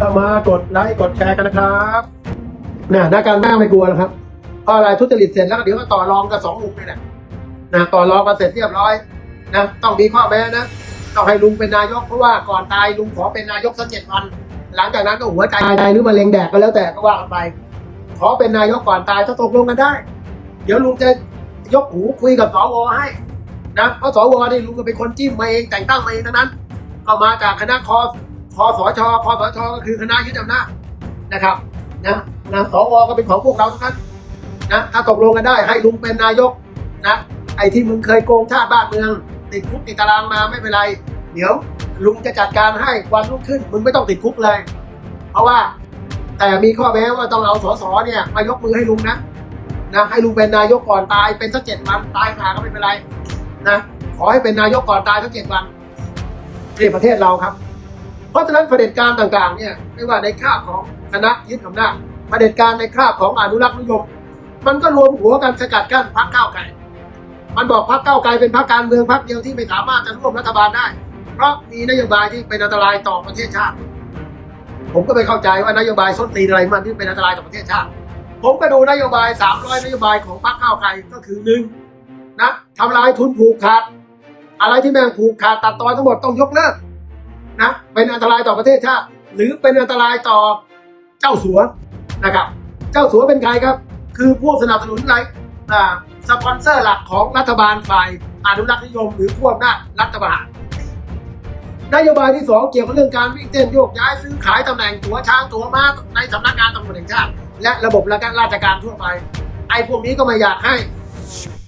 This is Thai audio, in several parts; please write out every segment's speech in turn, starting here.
ก็มากดไลค์กดแชร์กันนะครับนี่ยนักการเมืองไม่กลัวแล้วครับเพราะอะไรทุจริตเสร็จแล้วเดี๋ยวก็ต่อรองกับสองลุงนี่แหละนะต่อรองกันเสร็จเรียบร้อยนะต้องมีข้อแม้นะต้องให้ลุงเป็นนายกเพราะว่าก่อนตายลุงขอเป็นนายกสักเจ็ดวัน หลังจากนั้นก็หัวใจตายหรือมะเร็งแดกก็แล้วแต่ก็ว่ากันไป ขอเป็นนายกก่อนตายถ้าตกลงกันได้ เดี๋ยวลุงจะยกหูคุยกับสวให้นะเพราะสวนี่ลุงก็เป็นคนจิ้มมาเองแต่งตั้งมาเองทั้งนั้นเอามาจากคณะคอ คอสชคอสชก็คือคณะยึดอำนาจนะครับนะนะสวก็เป็นของพวกเราทั้งนั้นนะถ้าตกลงกันได้ให้ลุงเป็นนายกนะไอ้ที่มึงเคยโกงชาติบ้านเมือง ติดคุกติดตารางมาไม่เป็นไร เดี๋ยวลุงจะจัดการให้วันรุ่งขึ้น มึงไม่ต้องติดคุกเลย เพราะว่าแต่มีข้อแม้ว่าต้องเอาสสเนี่ยมายกมือให้ลุงนะนะให้ลุงเป็นนายกก่อนตายเป็นสักเจ็ดวันตายขาก็ไม่เป็นไรนะขอให้เป็นนายกก่อนตายสักเจ็ดวันนี่ประเทศเราครับ เพราะฉะนั้นเผด็จการต่างๆเนี่ยไม่ว่าในคราบของคณะยึดอำนาจเผด็จการในคราบของอนุรักษ์นิยม มันก็รวมหัวกันสกัดกั้นพรรคก้าวไกลมันบอกพรรคก้าวไกลเป็นพรรคการเมืองพรรคเดียวที่ไม่สามารถจะร่วมรัฐบาลได้ เพราะมีนโยบายที่เป็นอันตรายต่อประเทศชาติ ผมก็ไม่เข้าใจว่านโยบายส้นตีนอะไรมันที่เป็นอันตรายต่อประเทศชาติ ผมก็ดูนโยบาย 300 นโยบายของพรรคก้าวไกลก็คือหนึ่งนะทำลายทุนผูกขาด อะไรที่แม่งผูกขาดตัดตอนทั้งหมดต้องยกเลิก นะเป็นอันตรายต่อประเทศชาติหรือเป็นอันตรายต่อเจ้าสัวนะครับ เจ้าสัวเป็นใครครับ คือผู้สนับสนุนอะไรสปอนเซอร์หลักของรัฐบาลฝ่ายอนุรักษนิยม หรือขั้วอำนาจรัฐบาลนโยบายที่สองเกี่ยวกับเรื่องการวิ่งเต้นโยกย้ายซื้อขายตำแหน่งตัวช้างตัวม้าในสำนักงานตำรวจแห่งชาติ และระบบราชการราชการทั่วไป ไอ้พวกนี้ก็ไม่อยากให้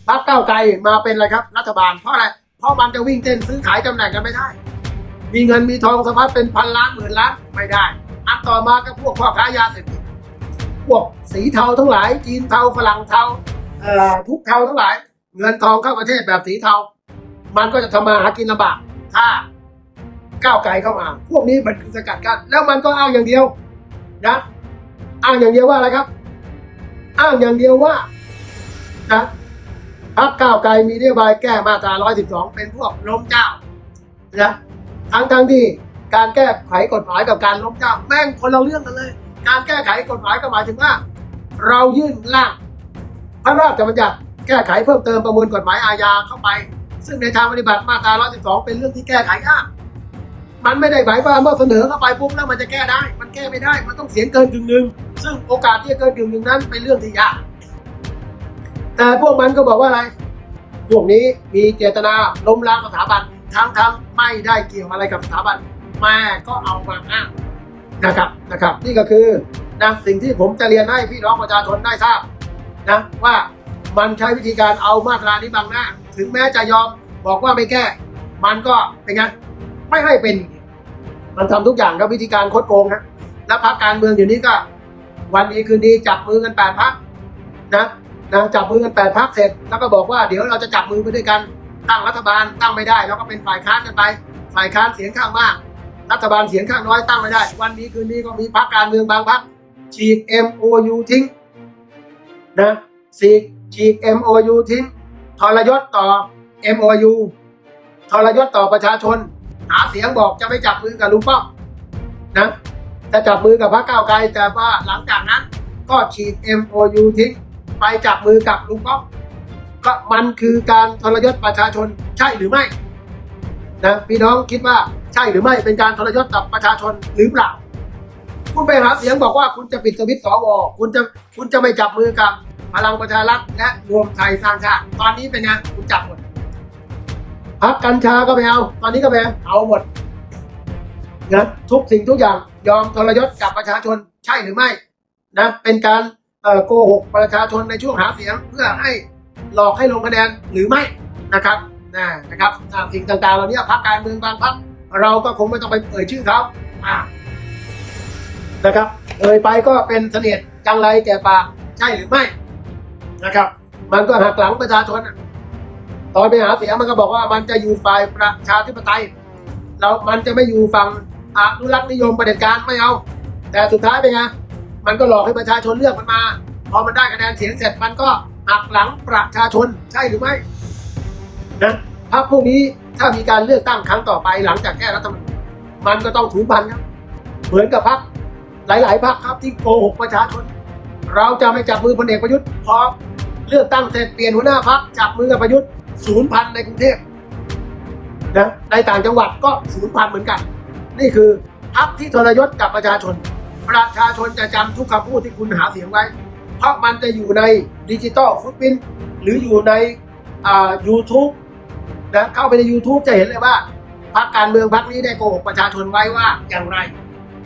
พรรคก้าวไกลมาเป็นอะไรครับ รัฐบาลเพราะอะไรเพราะมันจะวิ่งเต้นซื้อขายตำแหน่งกันไม่ได้ มีเงินมีทองสะพัดเป็นพันล้านหมื่นล้านไม่ได้ อันต่อมาก็พวกพ่อค้ายาเสพติดพวกสีเทาทั้งหลายจีนเทาฝรั่งเทาทุกเทาทั้งหลาย เงินทองเข้าประเทศแบบสีเทา มันก็จะทำมาหากินลำบากถ้าก้าวไกลเข้ามา พวกนี้มันสกัดกัน แล้วมันก็อ้างอย่างเดียวนะอ้างอย่างเดียวว่าอะไรครับ อ้างอย่างเดียวว่านะพรรคก้าวไกลมีนโยบายแก้มาตรา 112 เป็นพวกล้มเจ้านะ ทั้งทั้งที่การแก้ไขกฎหมายกับการล้มเจ้าแม่งคนเราเรื่องกันเลย การแก้ไขกฎหมายก็หมายถึงว่า เรายื่นร่างพระราชบัญญัติแก้ไขเพิ่มเติมประมวลกฎหมายอาญาเข้าไป ซึ่งในทางปฏิบัติมาตรา 112 เป็นเรื่องที่แก้ไขยากมันไม่ได้หมายความว่าเสนอเข้าไปปุ๊บแล้วมันจะแก้ได้ มันแก้ไม่ได้ มันต้องเสียงเกินกึ่งหนึ่งซึ่งโอกาสที่จะเกินกึ่งหนึ่งนั้นเป็นเรื่องที่ยาก แต่พวกมันก็บอกว่าอะไร พวกนี้มีเจตนาล้มล้างสถาบันทั้งทั้ง ไม่ได้เกี่ยวอะไรกับสถาบันแม่ก็เอามาอ้างนะครับนะครับ นี่ก็คือนะสิ่งที่ผมจะเรียนให้พี่น้องประชาชนได้ทราบนะว่ามันใช้วิธีการเอามาตรานี้บังหน้า ถึงแม้จะยอมบอกว่าไม่แก้ มันก็เป็นไงไม่ให้เป็น มันทำทุกอย่างครับวิธีการคดโกงนะแล้วพรรคการเมืองอยู่นี้ก็ วันดีคืนดีจับมือกันแปดพรรคนะนะจับมือกันแปดพรรคเสร็จ แล้วก็บอกว่าเดี๋ยวเราจะจับมือไปด้วยกัน ตั้งรัฐบาลตั้งไม่ได้แล้วก็เป็นฝ่ายค้านกันไป ฝ่ายค้านเสียงข้างมาก รัฐบาลเสียงข้างน้อยตั้งไม่ได้ วันนี้คืนนี้ก็มีพรรคการเมืองบางพรรคฉีก MOU ทิ้งนะฉีกฉีก MOU ทิ้งทรยศต่อ MOU ทรยศต่อประชาชน หาเสียงบอกจะไม่จับมือกับลุงป้อมนะจะจับมือกับพรรคก้าวไกลแต่ว่าหลังจากนั้น ก็ฉีด MOU ทิ้งไปจับมือกับลุงป้อม ก็มันคือการทรยศประชาชนใช่หรือไม่นะพี่น้องคิดว่าใช่หรือไม่เป็นการทรยศต่อประชาชนหรือเปล่า คุณไปหาเสียงบอกว่าคุณจะปิดสวิตช์สวคุณจะคุณจะไม่จับมือกับพลังประชารัฐและรวมไทยสร้างชาติตอนนี้เป็นไงคุณจับหมดพักกัญชาก็ไม่เอา ตอนนี้ก็ไม่เอาหมดนะทุกสิ่งทุกอย่างยอมทรยศกับประชาชนใช่หรือไม่นะเป็นการโกหกประชาชนในช่วงหาเสียงเพื่อให้ หลอกให้ลงคะแนนหรือไม่นะครับนะนะครับสิ่งต่างๆเหล่านี้พักการเมืองบางพักเราก็คงไม่ต้องไปเอ่ยชื่อเขาอ่านะครับเอ่ยไปก็เป็นเสนียดจังไรแก่ปากใช่หรือไม่นะครับ มันก็หักหลังประชาชนตอนไปหาเสียงมันก็บอกว่ามันจะอยู่ฝ่ายประชาธิปไตยแล้วมันจะไม่อยู่ฝั่งอนุรักษ์นิยมประเด็จการไม่เอา แต่สุดท้ายเป็นไงมันก็หลอกให้ประชาชนเลือกมันมา พอมันได้คะแนนเสียงเสร็จมันก็ หักหลังประชาชนใช่หรือไม่นะพรรคพวกนี้ถ้ามีการเลือกตั้งครั้งต่อไปหลังจากแก้รัฐธรรมนูญมันก็ต้องถูพันครับ เหมือนกับพรรคหลาย ๆพรรคครับที่โกหกประชาชน เราจะไม่จับมือพลเอกประยุทธ์พอเลือกตั้งเสร็จเปลี่ยนหัวหน้าพรรคจับมือกับประยุทธ์ศูนย์พันในกรุงเทพนะในต่างจังหวัดก็ศูนย์พันเหมือนกัน นี่คือพรรคที่ทรยศกับประชาชน ประชาชนจะจำทุกคำพูดที่คุณหาเสียงไว้ เพราะมันจะอยู่ในดิจิตอลฟุตพิ้นหรืออยู่ในอ่า YouTube นะเข้าไปใน YouTube จะเห็นเลยว่าพรรคการเมืองพรรคนี้ได้โกหกประชาชนไว้ว่าอย่างไร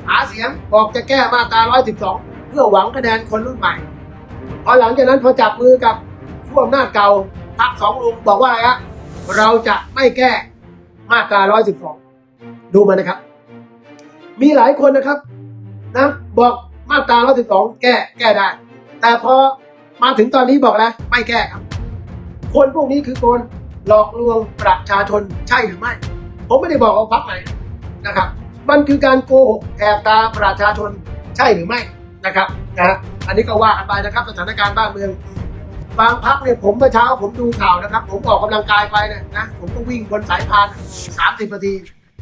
หาเสียงบอกจะแก้มาตรา 112 เพื่อหวังคะแนนคนรุ่นใหม่พอหลังจากนั้นพอจับมือกับผู้อำนาจเก่าพรรคสองลุงบอกว่าอะไรฮะเราจะไม่แก้มาตรา 112 ดูมานะครับ มีหลายคนนะครับนะบอกมาตรา 112 แก้แก้ได้ แต่พอมาถึงตอนนี้บอกแล้วไม่แก้ครับ คนพวกนี้คือคนหลอกลวงประชาชนใช่หรือไม่ ผมไม่ได้บอกเอาพักไหนนะครับ มันคือการโกหกแอบตาประชาชนใช่หรือไม่นะครับนะฮะอันนี้ก็ว่ากันไปนะครับสถานการณ์บ้านเมือง บางพักเนี่ยผมเมื่อเช้าผมดูข่าวนะครับ ผมออกกำลังกายไปเนี่ยนะผมก็วิ่งบนสายพานสามสิบนาที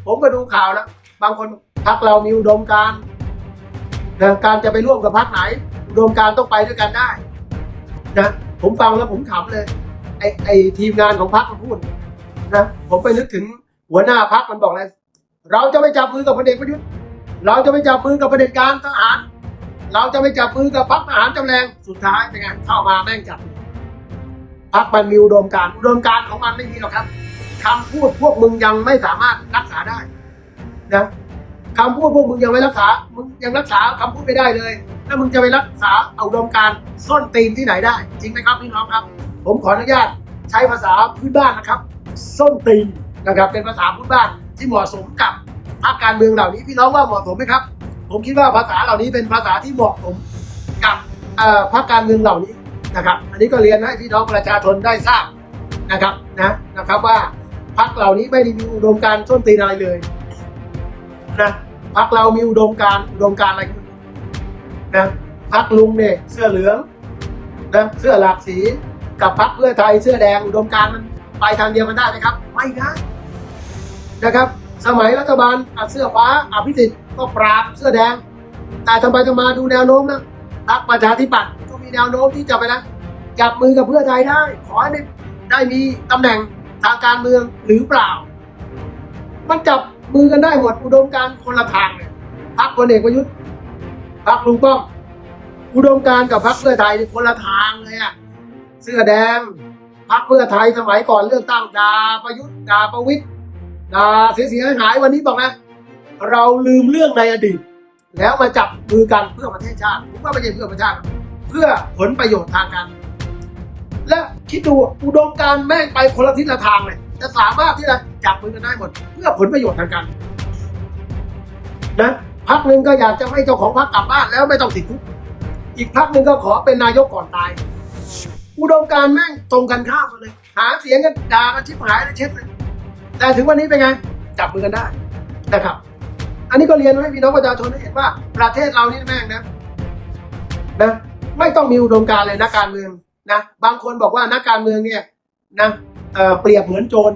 ผมก็ดูข่าวแล้ว บางคนพักเรามีอุดมการณ์การจะไปร่วมกับพักไหน อุดมการต้องไปด้วยกันได้นะผมฟังแล้วผมขำเลย ไอไอทีมงานของพักมันพูดนะผมไปนึกถึงหัวหน้าพักมันบอกเลยเราจะไม่จับมือกับพลเอกประยุทธ์เราจะไม่จับมือกับประเด็จการทหาร เราจะไม่จับมือกับพักทหารจำแรงสุดท้ายเป็นไงเข้ามาแม่งจับพักมันมีอุดมการอุดมการของมันไม่มีหรอกครับคำพูดพวกมึงยังไม่สามารถรักษาได้นะ คำพูดพวกมึงยังไม่รักษา มึงยังรักษาคำพูดไม่ได้เลย แล้วมึงจะไปรักษาเอาอุดมการส้นตีนที่ไหนได้ จริงไหมครับพี่น้องครับ ผมขออนุญาตใช้ภาษาพื้นบ้านนะครับส้นตีนนะครับเป็นภาษาพื้นบ้านที่เหมาะสมกับภาคการเมืองเหล่านี้พี่น้องว่าเหมาะสมไหมครับ ผมคิดว่าภาษาเหล่านี้เป็นภาษาที่เหมาะสมกับเอ่อภาคการเมืองเหล่านี้นะครับ อันนี้ก็เรียนให้พี่น้องประชาชนได้ทราบนะครับนะนะครับว่าพรรคเหล่านี้ไม่ได้มีอุดมการณ์ส้นตีนอะไรเลย นะพรรคเรามีอุดมการอุดมการอะไรนะพรรคลุงเนี่ยเสื้อเหลืองนะเสื้อหลากสีกับพรรคเพื่อไทยเสื้อแดงอุดมการมันไปทางเดียวกันได้ไหมครับ ไม่ได้นะครับ สมัยรัฐบาลอัดเสื้อฟ้าอภิสิทธิ์ก็ปราบเสื้อแดง แต่ทำไปทำมาดูแนวโน้มนะพรรคประชาธิปัตย์ก็มีแนวโน้มที่จะไปนะจับมือกับเพื่อไทยได้ ขอให้ได้ได้มีตำแหน่งทางการเมืองหรือเปล่า มันจับ มือกันได้หมดอุดมการคนละทางเลยพรรคพลเอกประยุทธ์พรรคลุงป้อมอุดมการกับพรรคเพื่อไทยคนละทางเลยอะเสื้อแดงพักเพื่อไทยสมัยก่อนเลือกตั้งดาประยุทธ์ดาประวิตย์ดาเสียเสียหายวันนี้บอกนะ เราลืมเรื่องในอดีต แล้วมาจับมือกันเพื่อประเทศชาติผมว่าไม่ใช่เพื่อประชาติเพื่อผลประโยชน์ทางการและคิดดูอุดมการแม่งไปคนละทิศละทางเลย จะสามารถที่จะจับมือกันได้หมด เพื่อผลประโยชน์ทางการนะพักหนึ่งก็อยากจะให้เจ้าของพักกลับบ้านแล้วไม่ต้องติดคุกอีกพักหนึ่งก็ขอเป็นนายกก่อนตาย อุดมการแม่งตรงกันข้ามกันเลย หาเสียงกันด่ากันชิบหายเลยเช็ดเลยแต่ถึงวันนี้เป็นไง จับมือกันได้นะครับ อันนี้ก็เรียนให้พี่น้องประชาชนได้เห็นว่า ประเทศเรานี่แม่งนะนะไม่ต้องมีอุดมการเลยนักการเมืองนะบางคนบอกว่านักการเมืองเนี่ยนะ เปรียบเหมือนโจร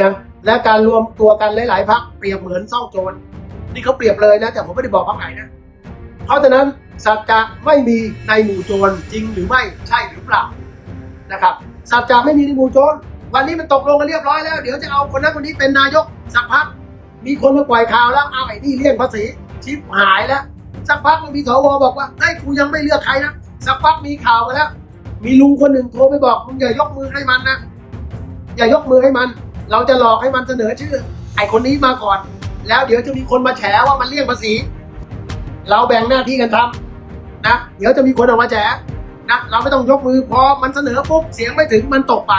นะและการรวมตัวกันหลายๆพักเปรียบเหมือนซ่องโจรนี่เขาเปรียบเลยนะแต่ผมไม่ได้บอกพักไหนนะเพราะฉะนั้นสัจจะไม่มีในหมู่โจรจริงหรือไม่ใช่หรือเปล่านะครับสัจจะไม่มีในหมู่โจรวันนี้มันตกลงกันเรียบร้อยแล้ว เดี๋ยวจะเอาคนนั้นคนนี้เป็นนายกสักพัก มีคนมาปล่อยข่าวแล้วเอาไอ้นี่เลี่ยงภาษีชิบหายแล้ว สักพักมันมีสวบอกว่าเฮ้ยกูยังไม่เลือกใครนะสักพักมีข่าวมาแล้ว มีลุงคนหนึ่งโทรไปบอกมึงอย่ายกมือให้มันนะอย่ายกมือให้มัน เราจะหลอกให้มันเสนอชื่อ ไอ้คนนี้มาก่อน แล้วเดี๋ยวจะมีคนมาแฉว่ามันเลี่ยงภาษี เราแบ่งหน้าที่กันทำนะเดี๋ยวจะมีคนออกมาแฉนะเราไม่ต้องยกมือพอมันเสนอปุ๊บเสียงไม่ถึงมันตกไป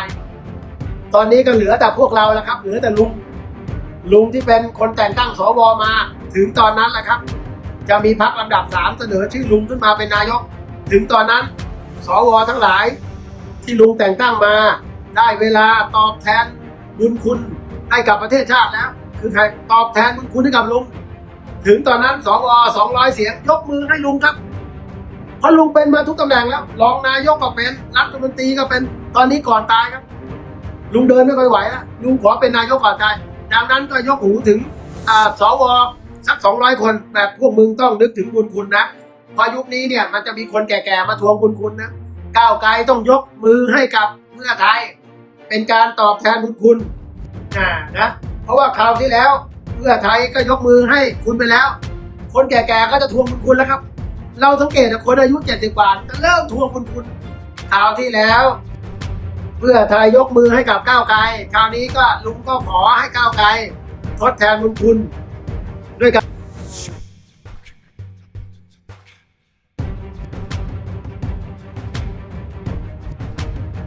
ตอนนี้ก็เหลือแต่พวกเราแล้วครับ เหลือแต่ลุงลุงที่เป็นคนแต่งตั้งสวมา ถึงตอนนั้นแหละครับ จะมีพักลำดับสามเสนอชื่อลุงขึ้นมาเป็นนายก ถึงตอนนั้น สวทั้งหลาย ที่ลุงแต่งตั้งมา ได้เวลาตอบแทนบุญคุณให้กับประเทศชาติแล้ว คือใครตอบแทนบุญคุณให้กับลุง ถึงตอนนั้นสวสองร้อยเสียง ยกมือให้ลุงครับเพราะลุงเป็นมาทุกตำแหน่งแล้วรองนายกก็เป็นรัฐมนตรีก็เป็นตอนนี้ก่อนตายครับ ลุงเดินไม่ค่อยไหวแล้วลุงขอเป็นนายกก่อนตายดังนั้นก็ยกหูถึงอ่าสวสักสองร้อยคนแต่พวกมึงต้องนึกถึงบุญคุณนะ พอยุคนี้เนี่ยมันจะมีคนแก่ๆมาทวงบุญคุณนะก้าวไกลต้องยกมือให้กับเพื่อไทย เป็นการตอบแทนบุญคุณอ่านะเพราะว่าคราวที่แล้วเพื่อไทยก็ยกมือให้คุณไปแล้ว คนแก่ๆก็จะทวงบุญคุณแล้วครับ เราสังเกตคนอายุเจ็ดสิบกว่าจะเริ่มทวงบุญคุณคราวที่แล้ว เพื่อไทยยกมือให้กับก้าวไกลคราวนี้ก็ลุงก็ขอให้ก้าวไกลทดแทนบุญคุณ